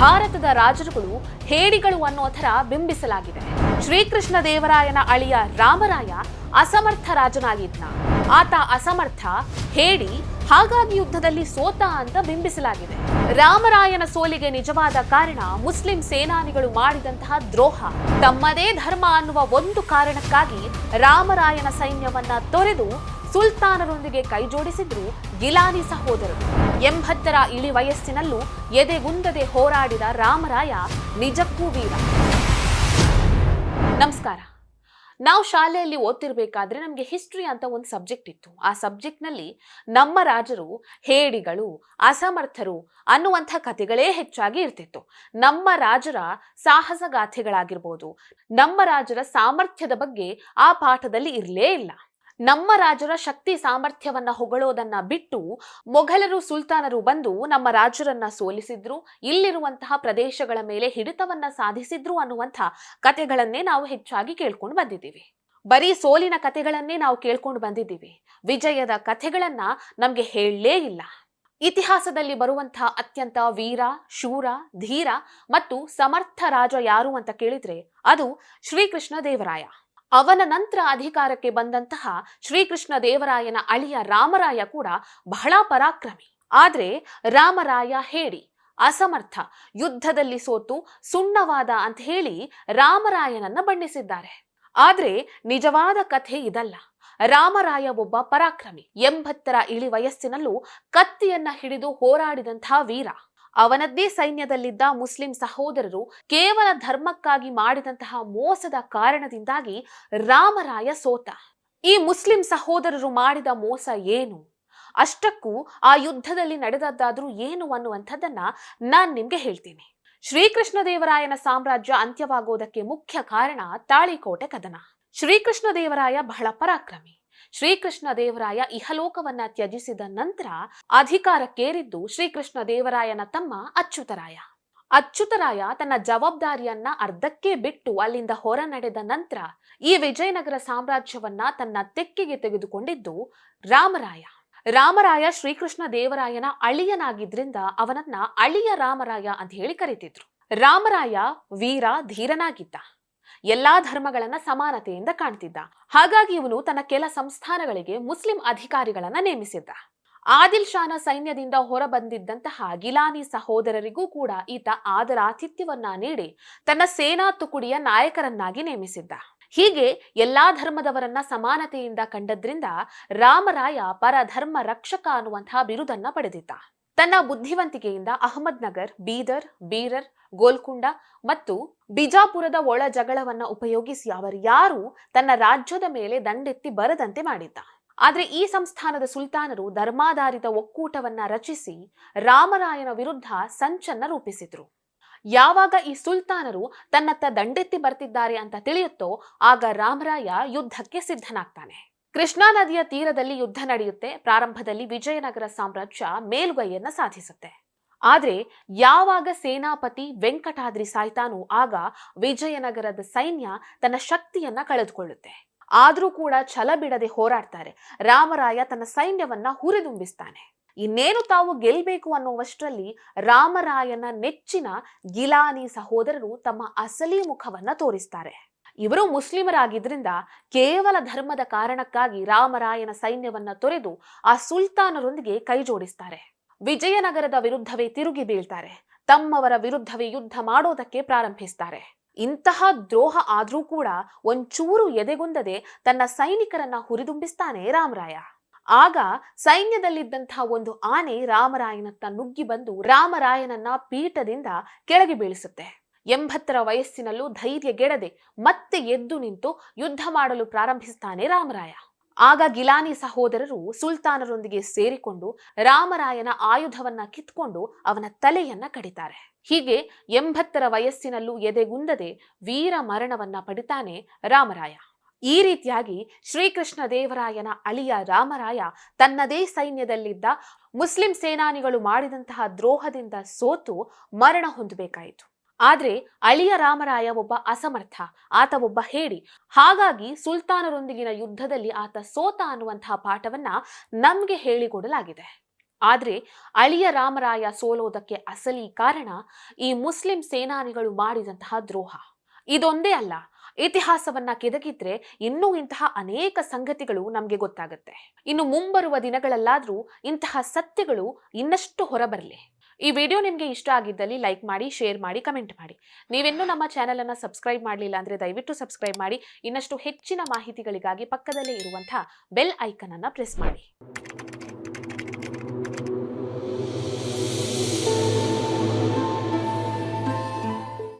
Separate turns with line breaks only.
ಭಾರತದ ರಾಜರುಗಳು ಹೇಡಿಗಳು ಅನ್ನೋ ಥರ ಬಿಂಬಿಸಲಾಗಿದೆ. ಶ್ರೀಕೃಷ್ಣ ದೇವರಾಯನ ಅಳಿಯ ರಾಮರಾಯ ಅಸಮರ್ಥ ರಾಜನಾಗಿದ್ನ ಆತ ಅಸಮರ್ಥ, ಹೇಡಿ ಹಾಗಾಗಿ ಯುದ್ಧದಲ್ಲಿ ಸೋತ ಅಂತ ಬಿಂಬಿಸಲಾಗಿದೆ. ರಾಮರಾಯನ ಸೋಲಿಗೆ ನಿಜವಾದ ಕಾರಣ ಮುಸ್ಲಿಂ ಸೇನಾನಿಗಳು ಮಾಡಿದಂತಹ ದ್ರೋಹ. ತಮ್ಮದೇ ಧರ್ಮ ಅನ್ನುವ ಒಂದು ಕಾರಣಕ್ಕಾಗಿ ರಾಮರಾಯನ ಸೈನ್ಯವನ್ನ ತೊರೆದು ಸುಲ್ತಾನರೊಂದಿಗೆ ಕೈಜೋಡಿಸಿದ್ರು ಗಿಲಾನಿ ಸಹೋದರರು. ಎಂಬತ್ತರ ಇಳಿ ವಯಸ್ಸಿನಲ್ಲೂ ಎದೆಗುಂದದೆ ಹೋರಾಡಿದ ರಾಮರಾಯ ನಿಜಕ್ಕೂ ವೀರ. ನಮಸ್ಕಾರ. ನಾವು ಶಾಲೆಯಲ್ಲಿ ಓದ್ತಿರ್ಬೇಕಾದ್ರೆ ನಮಗೆ ಹಿಸ್ಟ್ರಿ ಅಂತ ಒಂದು ಸಬ್ಜೆಕ್ಟ್ ಇತ್ತು. ಆ ಸಬ್ಜೆಕ್ಟ್ನಲ್ಲಿ ನಮ್ಮ ರಾಜರು, ಹೇಡಿಗಳು, ಅಸಮರ್ಥರು ಅನ್ನುವಂಥ ಕಥೆಗಳೇ ಹೆಚ್ಚಾಗಿ ಇರ್ತಿತ್ತು. ನಮ್ಮ ರಾಜರ ಸಾಹಸಗಾಥೆಗಳಾಗಿರ್ಬೋದು. ನಮ್ಮ ರಾಜರ ಸಾಮರ್ಥ್ಯದ ಬಗ್ಗೆ ಆ ಪಾಠದಲ್ಲಿ ಇರಲೇ ಇಲ್ಲ. ನಮ್ಮ ರಾಜರ ಶಕ್ತಿ ಸಾಮರ್ಥ್ಯವನ್ನ ಹೊಗಳೋದನ್ನ ಬಿಟ್ಟು ಮೊಘಲರು ಸುಲ್ತಾನರು ಬಂದು ನಮ್ಮ ರಾಜರನ್ನ ಸೋಲಿಸಿದ್ರು, ಇಲ್ಲಿರುವಂತಹ ಪ್ರದೇಶಗಳ ಮೇಲೆ ಹಿಡಿತವನ್ನ ಸಾಧಿಸಿದ್ರು ಅನ್ನುವಂಥ ಕಥೆಗಳನ್ನೇ ನಾವು ಹೆಚ್ಚಾಗಿ ಕೇಳ್ಕೊಂಡು ಬಂದಿದ್ದೀವಿ. ಬರೀ ಸೋಲಿನ ಕಥೆಗಳನ್ನೇ ನಾವು ಕೇಳ್ಕೊಂಡು ಬಂದಿದ್ದೀವಿ. ವಿಜಯದ ಕಥೆಗಳನ್ನ ನಮ್ಗೆ ಹೇಳಲೇ ಇಲ್ಲ. ಇತಿಹಾಸದಲ್ಲಿ ಬರುವಂತಹ ಅತ್ಯಂತ ವೀರ, ಶೂರ, ಧೀರ ಮತ್ತು ಸಮರ್ಥ ರಾಜ ಯಾರು ಅಂತ ಕೇಳಿದ್ರೆ ಅದು ಶ್ರೀಕೃಷ್ಣ ದೇವರಾಯ. ಅವನ ನಂತರ ಅಧಿಕಾರಕ್ಕೆ ಬಂದಂತಹ ಶ್ರೀಕೃಷ್ಣ ದೇವರಾಯನ ಅಳಿಯ ರಾಮರಾಯ ಕೂಡ ಬಹಳ ಪರಾಕ್ರಮಿ. ಆದ್ರೆ ರಾಮರಾಯ ಹೇಳಿ, ಅಸಮರ್ಥ, ಯುದ್ಧದಲ್ಲಿ ಸೋತು ಸುಣ್ಣವಾದ ಅಂತ ಹೇಳಿ ರಾಮರಾಯನನ್ನ ಬಣ್ಣಿಸಿದ್ದಾರೆ. ಆದ್ರೆ ನಿಜವಾದ ಕಥೆ ಇದಲ್ಲ. ರಾಮರಾಯ ಒಬ್ಬ ಪರಾಕ್ರಮಿ, ಎಂಬತ್ತರ ಇಳಿ ವಯಸ್ಸಿನಲ್ಲೂ ಕತ್ತಿಯನ್ನ ಹಿಡಿದು ಹೋರಾಡಿದಂತಹ ವೀರ. ಅವನದ್ದೇ ಸೈನ್ಯದಲ್ಲಿದ್ದ ಮುಸ್ಲಿಂ ಸಹೋದರರು ಕೇವಲ ಧರ್ಮಕ್ಕಾಗಿ ಮಾಡಿದಂತಹ ಮೋಸದ ಕಾರಣದಿಂದಾಗಿ ರಾಮರಾಯ ಸೋತ. ಈ ಮುಸ್ಲಿಂ ಸಹೋದರರು ಮಾಡಿದ ಮೋಸ ಏನು? ಅಷ್ಟಕ್ಕೂ ಆ ಯುದ್ಧದಲ್ಲಿ ನಡೆದದ್ದಾದ್ರೂ ಏನು ಅನ್ನುವಂಥದ್ದನ್ನ ನಾನ್ ನಿಮ್ಗೆ ಹೇಳ್ತೀನಿ. ಶ್ರೀಕೃಷ್ಣದೇವರಾಯನ ಸಾಮ್ರಾಜ್ಯ ಅಂತ್ಯವಾಗೋದಕ್ಕೆ ಮುಖ್ಯ ಕಾರಣ ತಾಳಿಕೋಟೆ ಕದನ. ಶ್ರೀಕೃಷ್ಣದೇವರಾಯ ಬಹಳ ಪರಾಕ್ರಮಿ. ಶ್ರೀಕೃಷ್ಣ ದೇವರಾಯ ಇಹಲೋಕವನ್ನ ತ್ಯಜಿಸಿದ ನಂತರ ಅಧಿಕಾರಕ್ಕೇರಿದ್ದು ಶ್ರೀಕೃಷ್ಣ ದೇವರಾಯನ ತಮ್ಮ ಅಚ್ಯುತರಾಯ. ಅಚ್ಯುತರಾಯ ತನ್ನ ಜವಾಬ್ದಾರಿಯನ್ನ ಅರ್ಧಕ್ಕೆ ಬಿಟ್ಟು ಅಲ್ಲಿಂದ ಹೊರ ನಡೆದ ನಂತರ ಈ ವಿಜಯನಗರ ಸಾಮ್ರಾಜ್ಯವನ್ನ ತನ್ನ ತೆಕ್ಕೆಗೆ ತೆಗೆದುಕೊಂಡಿದ್ದು ರಾಮರಾಯ. ರಾಮರಾಯ ಶ್ರೀಕೃಷ್ಣ ದೇವರಾಯನ ಅಳಿಯನಾಗಿದ್ರಿಂದ ಅವನನ್ನ ಅಳಿಯ ರಾಮರಾಯ ಅಂತ ಹೇಳಿ ಕರೀತಿದ್ರು. ರಾಮರಾಯ ವೀರ ಧೀರನಾಗಿದ್ದ. ಎಲ್ಲಾ ಧರ್ಮಗಳನ್ನ ಸಮಾನತೆಯಿಂದ ಕಾಣ್ತಿದ್ದ. ಹಾಗಾಗಿ ಇವನು ತನ್ನ ಕೆಲ ಸಂಸ್ಥಾನಗಳಿಗೆ ಮುಸ್ಲಿಂ ಅಧಿಕಾರಿಗಳನ್ನ ನೇಮಿಸಿದ್ದ. ಆದಿಲ್ ಶಾನ ಸೈನ್ಯದಿಂದ ಹೊರಬಂದಿದ್ದಂತಹ ಗಿಲಾನಿ ಸಹೋದರರಿಗೂ ಕೂಡ ಈತ ಆದರ ಆತಿಥ್ಯವನ್ನ ನೀಡಿ ತನ್ನ ಸೇನಾ ತುಕುಡಿಯ ನಾಯಕರನ್ನಾಗಿ ನೇಮಿಸಿದ್ದ. ಹೀಗೆ ಎಲ್ಲಾ ಧರ್ಮದವರನ್ನ ಸಮಾನತೆಯಿಂದ ಕಂಡದ್ರಿಂದ ರಾಮರಾಯ ಪರಧರ್ಮ ರಕ್ಷಕ ಅನ್ನುವಂತಹ ಬಿರುದನ್ನ ಪಡೆದಿದ್ದ. ತನ್ನ ಬುದ್ಧಿವಂತಿಕೆಯಿಂದ ಅಹಮದ್ ನಗರ್, ಬೀದರ್, ಬೀರರ್, ಗೋಲ್ಕುಂಡ ಮತ್ತು ಬಿಜಾಪುರದ ಒಳ ಜಗಳವನ್ನ ಉಪಯೋಗಿಸಿ ಅವರು ತನ್ನ ರಾಜ್ಯದ ಮೇಲೆ ದಂಡೆತ್ತಿ ಬರದಂತೆ ಮಾಡಿದ್ದ. ಆದ್ರೆ ಈ ಸಂಸ್ಥಾನದ ಸುಲ್ತಾನರು ಧರ್ಮಾಧಾರಿತ ಒಕ್ಕೂಟವನ್ನ ರಚಿಸಿ ರಾಮರಾಯನ ವಿರುದ್ಧ ಸಂಚನ್ನ ರೂಪಿಸಿದ್ರು. ಯಾವಾಗ ಈ ಸುಲ್ತಾನರು ತನ್ನತ್ತ ದಂಡೆತ್ತಿ ಬರ್ತಿದ್ದಾರೆ ಅಂತ ತಿಳಿಯುತ್ತೋ ಆಗ ರಾಮರಾಯ ಯುದ್ಧಕ್ಕೆ ಸಿದ್ಧನಾಗ್ತಾನೆ. ಕೃಷ್ಣಾ ನದಿಯ ತೀರದಲ್ಲಿ ಯುದ್ಧ ನಡೆಯುತ್ತೆ. ಪ್ರಾರಂಭದಲ್ಲಿ ವಿಜಯನಗರ ಸಾಮ್ರಾಜ್ಯ ಮೇಲುಗೈಯನ್ನ ಸಾಧಿಸುತ್ತೆ. ಆದ್ರೆ ಯಾವಾಗ ಸೇನಾಪತಿ ವೆಂಕಟಾದ್ರಿ ಸಾಯ್ತಾನೋ ಆಗ ವಿಜಯನಗರದ ಸೈನ್ಯ ತನ್ನ ಶಕ್ತಿಯನ್ನ ಕಳೆದುಕೊಳ್ಳುತ್ತೆ. ಆದ್ರೂ ಕೂಡ ಛಲ ಬಿಡದೆ ಹೋರಾಡ್ತಾರೆ. ರಾಮರಾಯ ತನ್ನ ಸೈನ್ಯವನ್ನ ಹುರಿದುಂಬಿಸ್ತಾನೆ. ಇನ್ನೇನು ತಾವು ಗೆಲ್ಬೇಕು ಅನ್ನುವಷ್ಟರಲ್ಲಿ ರಾಮರಾಯನ ನೆಚ್ಚಿನ ಗಿಲಾನಿ ಸಹೋದರರು ತಮ್ಮ ಅಸಲಿ ಮುಖವನ್ನ ತೋರಿಸ್ತಾರೆ. ಇವರು ಮುಸ್ಲಿಮರಾಗಿದ್ದರಿಂದ ಕೇವಲ ಧರ್ಮದ ಕಾರಣಕ್ಕಾಗಿ ರಾಮರಾಯನ ಸೈನ್ಯವನ್ನ ತೊರೆದು ಆ ಸುಲ್ತಾನರೊಂದಿಗೆ ಕೈಜೋಡಿಸ್ತಾರೆ ವಿಜಯನಗರದ ವಿರುದ್ಧವೇ ತಿರುಗಿ ಬೀಳ್ತಾರೆ. ತಮ್ಮವರ ವಿರುದ್ಧವೇ ಯುದ್ಧ ಮಾಡೋದಕ್ಕೆ ಪ್ರಾರಂಭಿಸ್ತಾರೆ. ಇಂತಹ ದ್ರೋಹ ಆದ್ರೂ ಕೂಡ ಒಂಚೂರು ಎದೆಗುಂದದೆ ತನ್ನ ಸೈನಿಕರನ್ನ ಹುರಿದುಂಬಿಸ್ತಾನೆ ರಾಮರಾಯ. ಆಗ ಸೈನ್ಯದಲ್ಲಿದ್ದಂತಹ ಒಂದು ಆನೆ ರಾಮರಾಯನತ್ತ ನುಗ್ಗಿ ಬಂದು ರಾಮರಾಯನನ್ನ ಪೀಠದಿಂದ ಕೆಳಗೆ ಬೀಳಿಸುತ್ತೆ. ಎಂಬತ್ತರ ವಯಸ್ಸಿನಲ್ಲೂ ಧೈರ್ಯಗೆಡದೆ ಮತ್ತೆ ಎದ್ದು ನಿಂತು ಯುದ್ಧ ಮಾಡಲು ಪ್ರಾರಂಭಿಸ್ತಾನೆ ರಾಮರಾಯ. ಆಗ ಗಿಲಾನಿ ಸಹೋದರರು ಸುಲ್ತಾನರೊಂದಿಗೆ ಸೇರಿಕೊಂಡು ರಾಮರಾಯನ ಆಯುಧವನ್ನ ಕಿತ್ಕೊಂಡು ಅವನ ತಲೆಯನ್ನ ಕಡಿತಾರೆ. ಹೀಗೆ ಎಂಬತ್ತರ ವಯಸ್ಸಿನಲ್ಲೂ ಎದೆಗುಂದದೆ ವೀರ ಮರಣವನ್ನ ಪಡಿತಾನೆ ರಾಮರಾಯ. ಈ ರೀತಿಯಾಗಿ ಶ್ರೀಕೃಷ್ಣ ದೇವರಾಯನ ಅಳಿಯ ರಾಮರಾಯ ತನ್ನದೇ ಸೈನ್ಯದಲ್ಲಿದ್ದ ಮುಸ್ಲಿಂ ಸೇನಾನಿಗಳು ಮಾಡಿದಂತಹ ದ್ರೋಹದಿಂದ ಸೋತು ಮರಣ ಹೊಂದಬೇಕಾಯಿತು. ಆದ್ರೆ ಅಳಿಯ ರಾಮರಾಯ ಒಬ್ಬ ಅಸಮರ್ಥ, ಆತ ಒಬ್ಬ ಹೇಡಿ. ಹಾಗಾಗಿ ಸುಲ್ತಾನರೊಂದಿಗಿನ ಯುದ್ಧದಲ್ಲಿ ಆತ ಸೋತ ಅನ್ನುವಂತಹ ಪಾಠವನ್ನ ನಮ್ಗೆ ಹೇಳಿಕೊಡಲಾಗಿದೆ. ಆದ್ರೆ ಅಳಿಯ ರಾಮರಾಯ ಸೋಲೋದಕ್ಕೆ ಅಸಲಿ ಕಾರಣ ಈ ಮುಸ್ಲಿಂ ಸೇನಾನಿಗಳು ಮಾಡಿದಂತಹ ದ್ರೋಹ. ಇದೊಂದೇ ಅಲ್ಲ, ಇತಿಹಾಸವನ್ನ ಕೆದಕಿದ್ರೆ ಇನ್ನೂ ಇಂತಹ ಅನೇಕ ಸಂಗತಿಗಳು ನಮಗೆ ಗೊತ್ತಾಗುತ್ತೆ. ಇನ್ನು ಮುಂಬರುವ ದಿನಗಳಲ್ಲಾದ್ರೂ ಇಂತಹ ಸತ್ಯಗಳು ಇನ್ನಷ್ಟು ಹೊರಬರಲಿ. ಈ ವಿಡಿಯೋ ನಿಮಗೆ ಇಷ್ಟ ಆಗಿದ್ದಲ್ಲಿ ಲೈಕ್ ಮಾಡಿ, ಶೇರ್ ಮಾಡಿ, ಕಮೆಂಟ್ ಮಾಡಿ. ನೀವಿನ್ನೂ ನಮ್ಮ ಚಾನೆಲ್ ಅನ್ನ ಸಬ್ಸ್ಕ್ರೈಬ್ ಮಾಡಲಿಲ್ಲ ಅಂದರೆ ದಯವಿಟ್ಟು ಸಬ್ಸ್ಕ್ರೈಬ್ ಮಾಡಿ. ಇನ್ನಷ್ಟು ಹೆಚ್ಚಿನ ಮಾಹಿತಿಗಳಿಗಾಗಿ ಪಕ್ಕದಲ್ಲೇ ಇರುವಂತಹ ಬೆಲ್ ಐಕನನ್ನು ಪ್ರೆಸ್ ಮಾಡಿ.